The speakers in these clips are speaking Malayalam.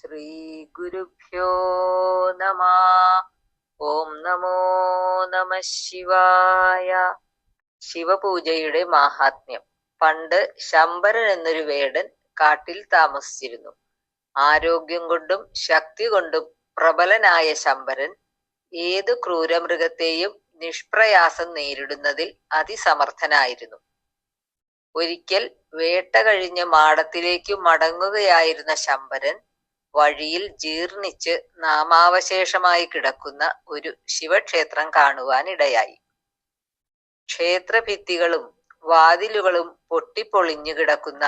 ശ്രീഗുരുഭ്യോ നമ. ഓം നമോ നമ ശിവായ. ശിവപൂജയുടെ മാഹാത്മ്യം. പണ്ട് ശമ്പരൻ എന്നൊരു വേടൻ കാട്ടിൽ താമസിച്ചിരുന്നു. ആരോഗ്യം കൊണ്ടും ശക്തി കൊണ്ടും പ്രബലനായ ശമ്പരൻ ഏത് ക്രൂരമൃഗത്തെയും നിഷ്പ്രയാസം നേരിടുന്നതിൽ അതിസമർത്ഥനായിരുന്നു. ഒരിക്കൽ വേട്ട കഴിഞ്ഞ് മാടത്തിലേക്ക് മടങ്ങുകയായിരുന്ന ശമ്പരൻ വഴിയിൽ ജീർണിച്ച് നാമാവശേഷമായി കിടക്കുന്ന ഒരു ശിവക്ഷേത്രം കാണുവാനിടയായി ക്ഷേത്രഭിത്തികളും വാതിലുകളും പൊട്ടിപ്പൊളിഞ്ഞു കിടക്കുന്ന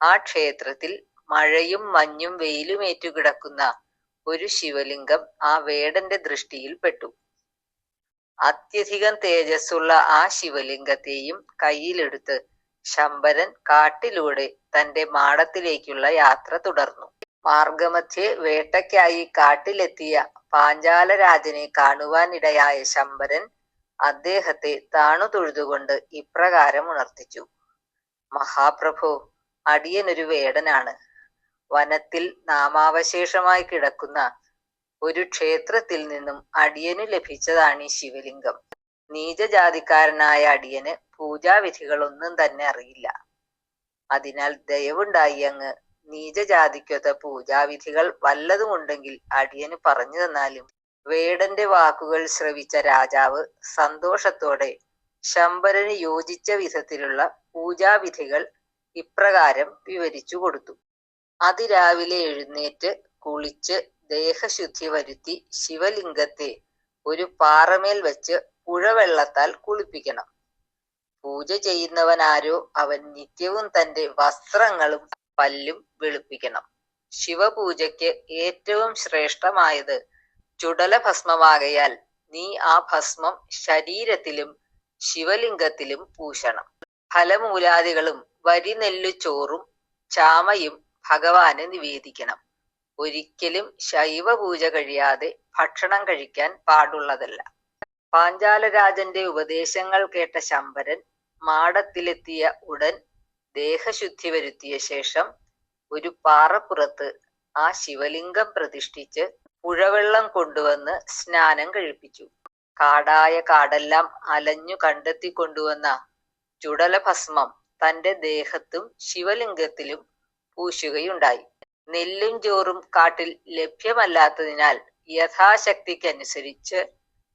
ആ ക്ഷേത്രത്തിൽ മഴയും മഞ്ഞും വെയിലുമേറ്റു കിടക്കുന്ന ഒരു ശിവലിംഗം ആ വേടന്റെ ദൃഷ്ടിയിൽപ്പെട്ടു അത്യധികം തേജസ്സുള്ള ആ ശിവലിംഗത്തെയും കയ്യിലെടുത്ത് ശമ്പരൻ കാട്ടിലൂടെ തന്റെ മാടത്തിലേക്കുള്ള യാത്ര തുടർന്നു. മാർഗമധ്യേ വേട്ടയ്ക്കായി കാട്ടിലെത്തിയ പാഞ്ചാലരാജനെ കാണുവാനിടയായ ശമ്പരൻ അദ്ദേഹത്തെ താണു തൊഴുതുകൊണ്ട് ഇപ്രകാരം ഉണർത്തിച്ചു. മഹാപ്രഭു അടിയനൊരു വേടനാണ്. വനത്തിൽ നാമാവശേഷമായി കിടക്കുന്ന ഒരു ക്ഷേത്രത്തിൽ നിന്നും അടിയനു ലഭിച്ചതാണ് ഈ ശിവലിംഗം. നീചജാതിക്കാരനായ അടിയന് പൂജാവിധികളൊന്നും തന്നെ അറിയില്ല. അതിനാൽ ദയവുണ്ടായി അങ്ങ് നീചജാതിക്കൊത്ത പൂജാവിധികൾ വല്ലതുമുണ്ടെങ്കിൽ അടിയന് പറഞ്ഞു തന്നാലും. വേടന്റെ വാക്കുകൾ ശ്രവിച്ച രാജാവ് സന്തോഷത്തോടെ ശമ്പരന് യോജിച്ച വിധത്തിലുള്ള പൂജാവിധികൾ ഇപ്രകാരം വിവരിച്ചു കൊടുത്തു. അതിരാവിലെ എഴുന്നേറ്റ് കുളിച്ച് ദേഹശുദ്ധി വരുത്തി ശിവലിംഗത്തെ ഒരു പാറമേൽ വെച്ച് പുഴവെള്ളത്താൽ കുളിപ്പിക്കണം. പൂജ ചെയ്യുന്നവനാരോ അവൻ നിത്യവും തന്റെ വസ്ത്രങ്ങളും പല്ലും വെളുപ്പിക്കണം. ശിവപൂജയ്ക്ക് ഏറ്റവും ശ്രേഷ്ഠമായത് ചുടല ഭസ്മമാകയാൽ നീ ആ ഭസ്മം ശരീരത്തിലും ശിവലിംഗത്തിലും പൂശണം. ഫലമൂലാദികളും വരിനെല്ലു ചോറും ചാമയും ഭഗവാന് നിവേദിക്കണം. ഒരിക്കലും ശൈവ പൂജ കഴിയാതെ ഭക്ഷണം കഴിക്കാൻ പാടുള്ളതല്ല. പാഞ്ചാലരാജന്റെ ഉപദേശങ്ങൾ കേട്ട ശമ്പരൻ മാടത്തിലെത്തിയ ഉടൻ ദേഹശുദ്ധി വരുത്തിയ ശേഷം ഒരു പാറപ്പുറത്ത് ആ ശിവലിംഗം പ്രതിഷ്ഠിച്ച് പുഴവെള്ളം കൊണ്ടുവന്ന് സ്നാനം കഴിപ്പിച്ചു. കാടായ കാടെല്ലാം അലഞ്ഞു കണ്ടെത്തി കൊണ്ടുവന്ന ചുടലഭസ്മം തന്റെ ദേഹത്തും ശിവലിംഗത്തിലും പൂശുകയുണ്ടായി. നെല്ലും ചോറും കാട്ടിൽ ലഭ്യമല്ലാത്തതിനാൽ യഥാശക്തിക്കനുസരിച്ച്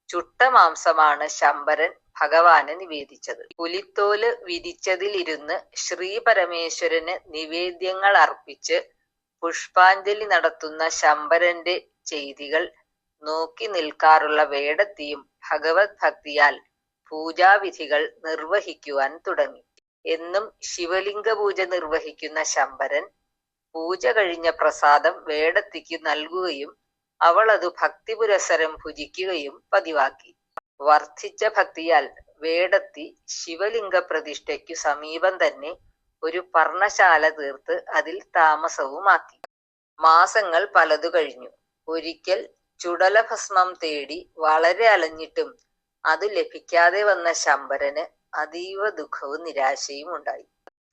ചുട്ട മാംസമാണ് ശമ്പരൻ ഭഗവാന് നിവേദിച്ചത്. പുലിത്തോൽ വിരിച്ചതിലിരുന്ന് ശ്രീ പരമേശ്വരന് നിവേദ്യങ്ങൾ അർപ്പിച്ച് പുഷ്പാഞ്ജലി നടത്തുന്ന ശമ്പരന്റെ ചെയ്തികൾ നോക്കി നിൽക്കാറുള്ള വേടത്തിയും ഭഗവത് ഭക്തിയാൽ പൂജാവിധികൾ നിർവഹിക്കുവാൻ തുടങ്ങി. എന്നും ശിവലിംഗ പൂജ നിർവഹിക്കുന്ന ശമ്പരൻ പൂജ കഴിഞ്ഞ പ്രസാദം വേടത്തിക്ക് നൽകുകയും അവൾ അത് ഭക്തി പുരസരം ഭുജിക്കുകയും പതിവാക്കി. വർദ്ധിച്ച ഭക്തിയാൽ വേടത്തി ശിവലിംഗ പ്രതിഷ്ഠയ്ക്കു സമീപം തന്നെ ഒരു പർണശാല തീർത്ത് അതിൽ താമസവുമാക്കി. മാസങ്ങൾ പലതു കഴിഞ്ഞു. ഒരിക്കൽ ചുടലഭസ്മം തേടി വളരെ അലഞ്ഞിട്ടും അത് ലഭിക്കാതെ വന്ന ശമ്പരന് അതീവ ദുഃഖവും നിരാശയും ഉണ്ടായി.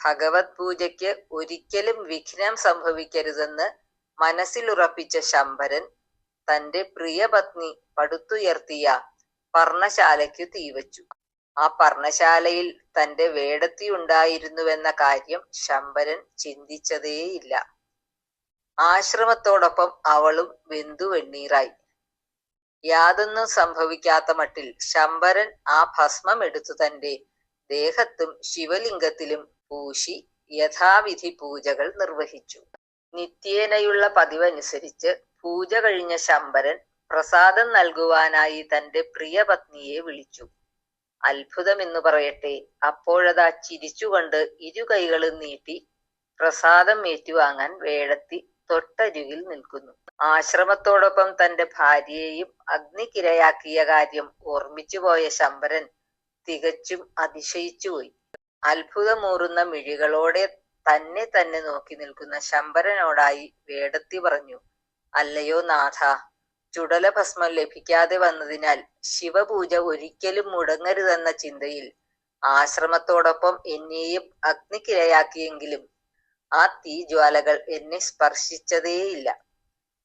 ഭഗവത് പൂജയ്ക്ക് ഒരിക്കലും വിഘ്നം സംഭവിക്കരുതെന്ന് മനസ്സിലുറപ്പിച്ച ശമ്പരൻ തന്റെ പ്രിയപത്നി പടുത്തുയർത്തിയ പർണശാലയ്ക്കു തീവച്ചു ആ പർണശാലയിൽ തന്റെ വേടത്തി ഉണ്ടായിരുന്നുവെന്ന കാര്യം ശമ്പരൻ ചിന്തിച്ചതേയില്ല. ആശ്രമത്തോടൊപ്പം അവളും വെന്തു വെണ്ണീറായി. യാതൊന്നും സംഭവിക്കാത്ത മട്ടിൽ ശമ്പരൻ ആ ഭസ്മം എടുത്തു തന്റെ ദേഹത്തും ശിവലിംഗത്തിലും പൂശി യഥാവിധി പൂജകൾ നിർവഹിച്ചു. നിത്യേനയുള്ള പതിവനുസരിച്ച് പൂജ കഴിഞ്ഞ ശമ്പരൻ പ്രസാദം നൽകുവാനായി തന്റെ പ്രിയപത്നിയെ വിളിച്ചു. അത്ഭുതമെന്നു പറയട്ടെ അപ്പോഴതാ ചിരിച്ചുകൊണ്ട് ഇരു കൈകളും നീട്ടി പ്രസാദം ഏറ്റുവാങ്ങാൻ വേഴത്തി തൊട്ടരുകിൽ നിൽക്കുന്നു. ആശ്രമത്തോടൊപ്പം തന്റെ ഭാര്യയെയും അഗ്നിക്കിരയാക്കിയ കാര്യം ഓർമ്മിച്ചു പോയ ശമ്പരൻ തികച്ചും അതിശയിച്ചുപോയി അത്ഭുതമൂറുന്ന മിഴികളോടെ തന്നെ തന്നെ നോക്കി നിൽക്കുന്ന ശമ്പരനോടായി വേടത്തി പറഞ്ഞു അല്ലയോ നാഥ ചുടലഭസ്മം ലഭിക്കാതെ വന്നതിനാൽ ശിവപൂജ ഒരിക്കലും മുടങ്ങരുതെന്ന ചിന്തയിൽ ആശ്രമത്തോടൊപ്പം എന്നെയും അഗ്നിക്കിരയാക്കിയെങ്കിലും ആ തീ ജ്വാലകൾ എന്നെ സ്പർശിച്ചതേയില്ല.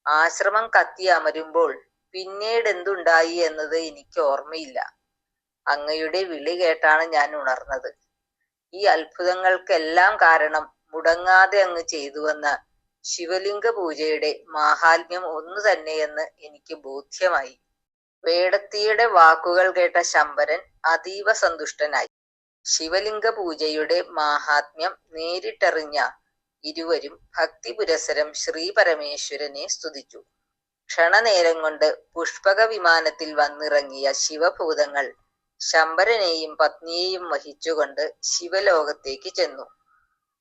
ആശ്രമം കത്തി അമരുമ്പോൾ പിന്നീട് എന്തുണ്ടായി എന്നത് എനിക്ക് ഓർമ്മയില്ല. അങ്ങയുടെ വിളി കേട്ടാണ് ഞാൻ ഉണർന്നത്. ഈ അത്ഭുതങ്ങൾക്കെല്ലാം കാരണം മുടങ്ങാതെ അങ്ങ് ചെയ്തുവന്ന ശിവലിംഗ പൂജയുടെ മാഹാത്മ്യം ഒന്നു തന്നെയെന്ന് എനിക്ക് ബോധ്യമായി. വേടത്തിയുടെ വാക്കുകൾ കേട്ട ശമ്പരൻ അതീവ സന്തുഷ്ടനായി. ശിവലിംഗ പൂജയുടെ മാഹാത്മ്യം നേരിട്ടറിഞ്ഞ ഇരുവരും ഭക്തി പുരസരം ശ്രീ പരമേശ്വരനെ സ്തുതിച്ചു. ക്ഷണനേരം കൊണ്ട് പുഷ്പക വിമാനത്തിൽ വന്നിറങ്ങിയ ശിവഭൂതങ്ങൾ ശമ്പരനെയും പത്നിയെയും വഹിച്ചുകൊണ്ട് ശിവലോകത്തേക്ക് ചെന്നു.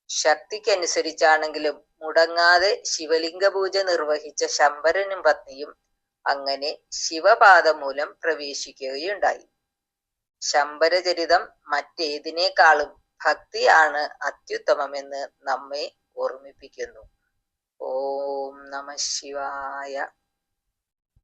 ശക്തിക്കനുസരിച്ചാണെങ്കിലും മുടങ്ങാതെ ശിവലിംഗ പൂജ നിർവഹിച്ച ശമ്പരനും പത്നിയും അങ്ങനെ ശിവപാദം മൂലം പ്രവേശിക്കുകയുണ്ടായി. ശമ്പരചരിതം മറ്റേതിനേക്കാളും ഭക്തിയാണ് അത്യുത്തമമെന്ന് നമ്മെ ഓർമ്മിപ്പിക്കുന്നു. ഓം നമ ശിവായ.